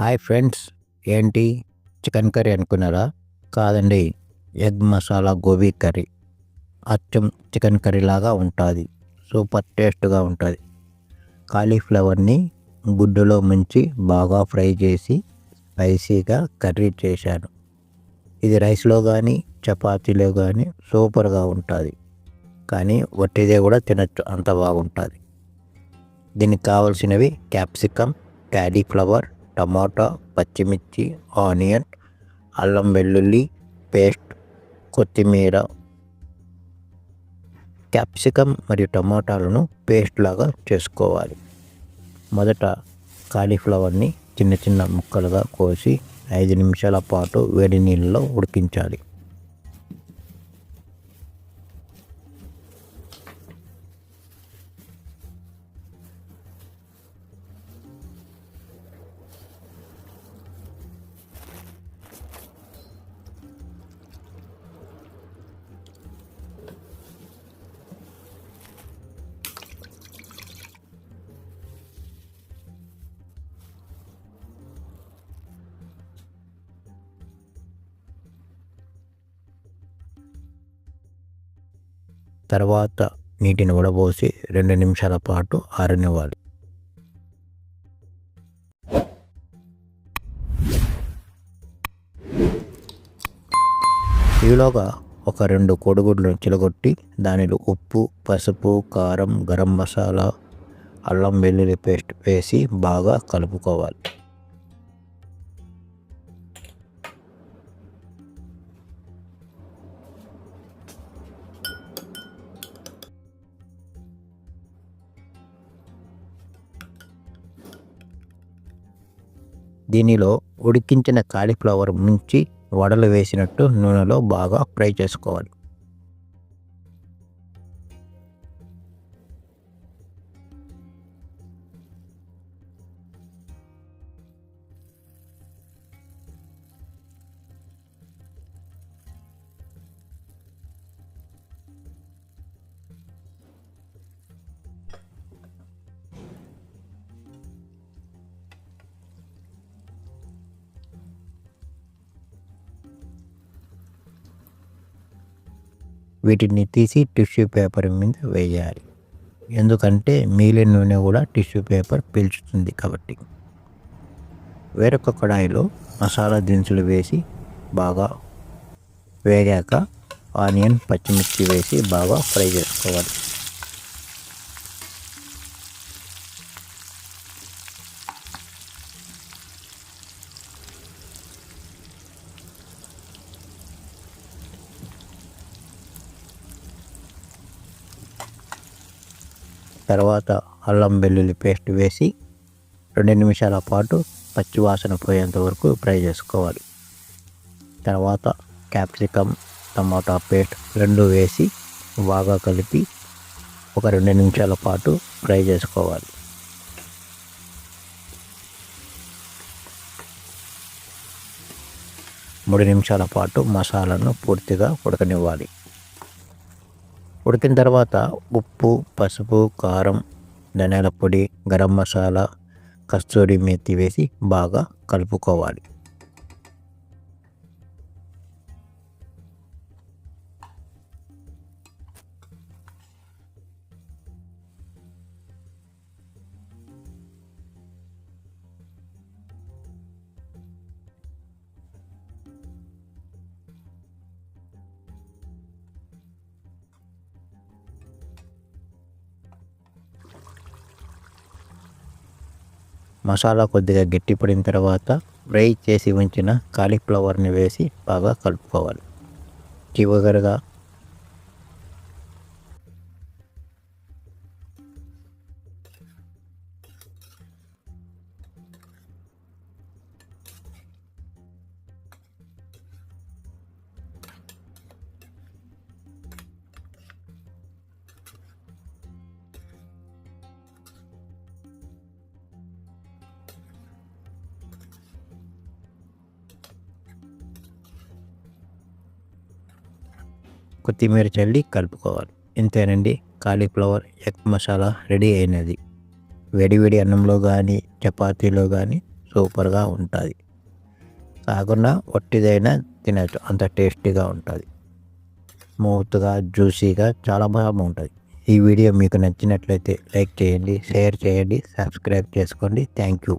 Hi friends ఏంటి? Chicken curry అనుకున్నారా? కాదండి ఎగ్ మసాలా గోబీ కర్రీ. అచ్చం చికెన్ కర్రీ లాగా ఉంటుంది. సూపర్ టేస్ట్గా ఉంటుంది. కాలీఫ్లవర్ని గుడ్డులో ముంచి బాగా ఫ్రై చేసి స్పైసీగా కర్రీ చేశాను. ఇది రైస్లో కానీ చపాతీలో కానీ సూపర్గా ఉంటుంది. కానీ వట్టిదే కూడా తినచ్చు అంత బాగుంటుంది. దీనికి కావాల్సినవి క్యాప్సికమ్ క్యాలీఫ్లవర్ టమాటా పచ్చిమిర్చి ఆనియన్ అల్లం వెల్లుల్లి పేస్ట్ కొత్తిమీర క్యాప్సికమ్ మరియు టమాటాలను పేస్ట్ లాగా చేసుకోవాలి. మొదట కాలీఫ్లవర్ని చిన్న చిన్న ముక్కలుగా కోసి ఐదు నిమిషాల పాటు వేడి నీళ్ళలో ఉడికించాలి. తర్వాత నీటిని ఉడబోసి రెండు నిమిషాల పాటు ఆరనివ్వాలి. ఈలోగా ఒక రెండు కోడిగుడ్లను చిలగొట్టి దానిలో ఉప్పు పసుపు కారం గరం మసాలా అల్లం వెల్లుల్లి పేస్ట్ వేసి బాగా కలుపుకోవాలి. దీనిలో ఉడికించిన కాలీఫ్లవర్ నుంచి వడలు వేసినట్టు నూనెలో బాగా ఫ్రై చేసుకోవాలి. వీటిని తీసి టిష్యూ పేపర్ మీద వేయాలి. ఎందుకంటే మిగిలిన నూనె కూడా టిష్యూ పేపర్ పీల్చుతుంది కాబట్టి. వేరొక కడాయిలో మసాలా దినుసులు వేసి బాగా వేగాక ఆనియన్ పచ్చిమిర్చి వేసి బాగా ఫ్రై చేసుకోవాలి. తర్వాత అల్లం వెల్లుల్లి పేస్ట్ వేసి రెండు నిమిషాల పాటు పచ్చివాసన పోయేంత వరకు ఫ్రై చేసుకోవాలి. తర్వాత క్యాప్సికమ్ టమాటా పేస్ట్ రెండు వేసి బాగా కలిపి ఒక రెండు నిమిషాల పాటు ఫ్రై చేసుకోవాలి. మూడు నిమిషాల పాటు మసాలాను పూర్తిగా ఉడకనివ్వాలి. ఉడికిన తర్వాత ఉప్పు పసుపు కారం ధనియాల పొడి గరం మసాలా కస్తూరి మెత్తి వేసి బాగా కలుపుకోవాలి. మసాలా కొద్దిగా గట్టిపడిన తర్వాత ఫ్రై చేసి ఉంచిన కాలీఫ్లవర్ని వేసి బాగా కలుపుకోవాలి. చివరిగా కొత్తిమీర చల్లి కలుపుకోవాలి. ఇంతేనండి. కాలీఫ్లవర్ ఎగ్ మసాలా రెడీ అయినది. వేడివేడి అన్నంలో కానీ చపాతీలో కానీ సూపర్గా ఉంటుంది. కాకుండా వట్టిదైనా తినచ్చు. అంత టేస్టీగా ఉంటుంది. స్మూత్గా జ్యూసీగా చాలా బాగుంటుంది. ఈ వీడియో మీకు నచ్చినట్లయితే లైక్ చేయండి షేర్ చేయండి సబ్స్క్రైబ్ చేసుకోండి. Thank you